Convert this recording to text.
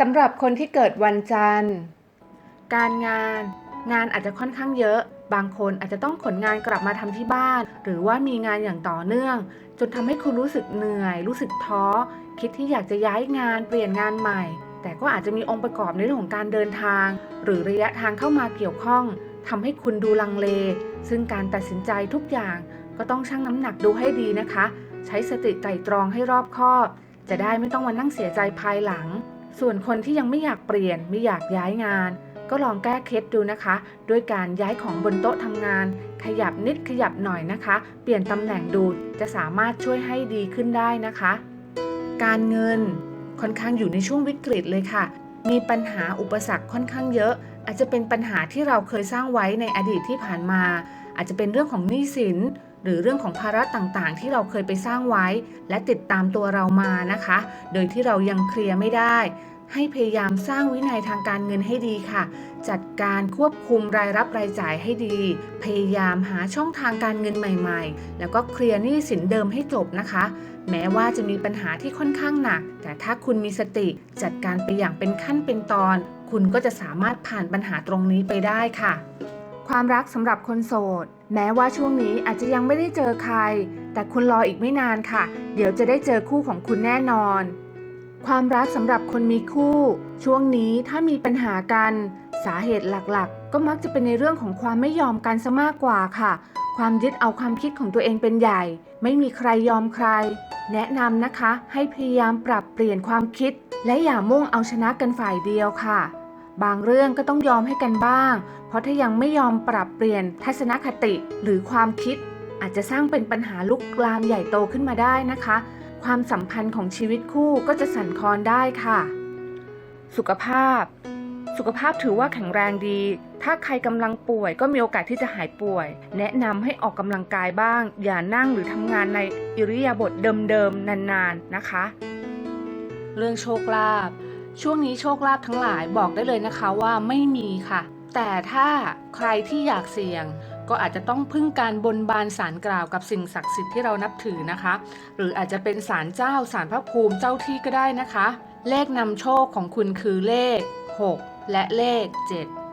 สำหรับคนที่เกิดวันจันทร์ การงาน งานอาจจะค่อนข้างเยอะ บางคนอาจจะต้องขนงานกลับมาทำที่บ้าน หรือว่ามีงานอย่างต่อเนื่อง จนทำให้คุณรู้สึกเหนื่อย รู้สึกท้อ คิดที่อยากจะย้ายงานเปลี่ยนงานใหม่ แต่ก็อาจจะมีองค์ประกอบในเรื่องของการเดินทาง หรือระยะทางเข้ามาเกี่ยวข้องทำให้คุณดูลังเล ซึ่งการตัดสินใจทุกอย่างก็ต้องชั่งน้ำหนักดูให้ดีนะคะ ใช้สติไตร่ตรองให้รอบคอบ จะได้ไม่ต้องมานั่งเสียใจภายหลัง ส่วนคนที่ยังไม่อยากเปลี่ยนไม่อยากย้ายงาน ก็ลองแก้เคล็ดดูนะคะ ด้วยการย้ายของบนโต๊ะทำงาน ขยับนิดขยับหน่อยนะคะ เปลี่ยนตำแหน่งดูจะสามารถช่วยให้ดีขึ้นได้นะคะ การเงินค่อนข้างอยู่ในช่วงวิกฤตเลยค่ะ มีปัญหาอุปสรรคค่อนข้างเยอะ อาจจะเป็นปัญหาที่เราเคยสร้างไว้ในอดีตที่ผ่านมา อาจจะเป็นเรื่องของหนี้สิน หรือเรื่องของภาระต่างๆ ที่เราเคยไปสร้างไว้ และติดตามตัวเรามานะคะ โดยที่เรายังเคลียร์ไม่ได้ ให้พยายามสร้างวินัยทางการเงินให้ดีค่ะ จัดการควบคุมรายรับรายจ่ายให้ดี พยายามหาช่องทางการเงินใหม่ ๆ แล้วก็เคลียร์หนี้สินเดิมให้จบนะคะ แม้ว่าจะมีปัญหาที่ค่อนข้างหนัก แต่ถ้าคุณมีสติจัดการไปอย่างเป็นขั้นเป็นตอน คุณก็จะสามารถผ่านปัญหาตรงนี้ไปได้ค่ะ ความรักสำหรับคนโสด แม้ว่าช่วงนี้อาจจะยังไม่ได้เจอใคร แต่คุณรออีกไม่นานค่ะ เดี๋ยวจะได้เจอคู่ของคุณแน่นอน ความรักสำหรับคนมีคู่ ช่วงนี้ถ้ามีปัญหากัน สาเหตุหลักๆ ก็มักจะเป็นในเรื่องของความไม่ยอมกันซะมากกว่าค่ะ ความยึดเอาความคิดของตัวเองเป็นใหญ่ ไม่มีใครยอมใคร แนะนำนะคะ ให้พยายามปรับเปลี่ยนความคิด และอย่ามุ่งเอาชนะกันฝ่ายเดียวค่ะ บางเรื่องก็ต้องยอมให้กันบ้าง เพราะถ้ายังไม่ยอมปรับเปลี่ยนทัศนคติหรือความคิด อาจจะสร้างเป็นปัญหาลุกลามใหญ่โตขึ้นมาได้นะคะ ความสัมพันธ์ของชีวิตคู่ก็จะสั่นคลอนได้ค่ะ สุขภาพ สุขภาพถือว่าแข็งแรงดี ถ้าใครกำลังป่วยก็มีโอกาสที่จะหายป่วย แนะนำให้ออกกำลังกายบ้าง อย่านั่งหรือทำงานในอิริยาบถเดิมๆนานๆนะคะ เรื่องโชคลาภ ช่วงนี้โชคลาภทั้งหลายบอกได้เลยนะคะว่าไม่มีค่ะ แต่ถ้าใครที่อยากเสี่ยง ก็อาจจะต้องพึ่งการบนบานสารกล่าวกับสิ่งศักดิ์สิทธิ์ที่เรานับถือนะคะ หรืออาจจะเป็นสารเจ้าสารพระภูมิเจ้าที่ก็ได้นะคะ เลขนำโชคของคุณคือเลข 6 และเลข 7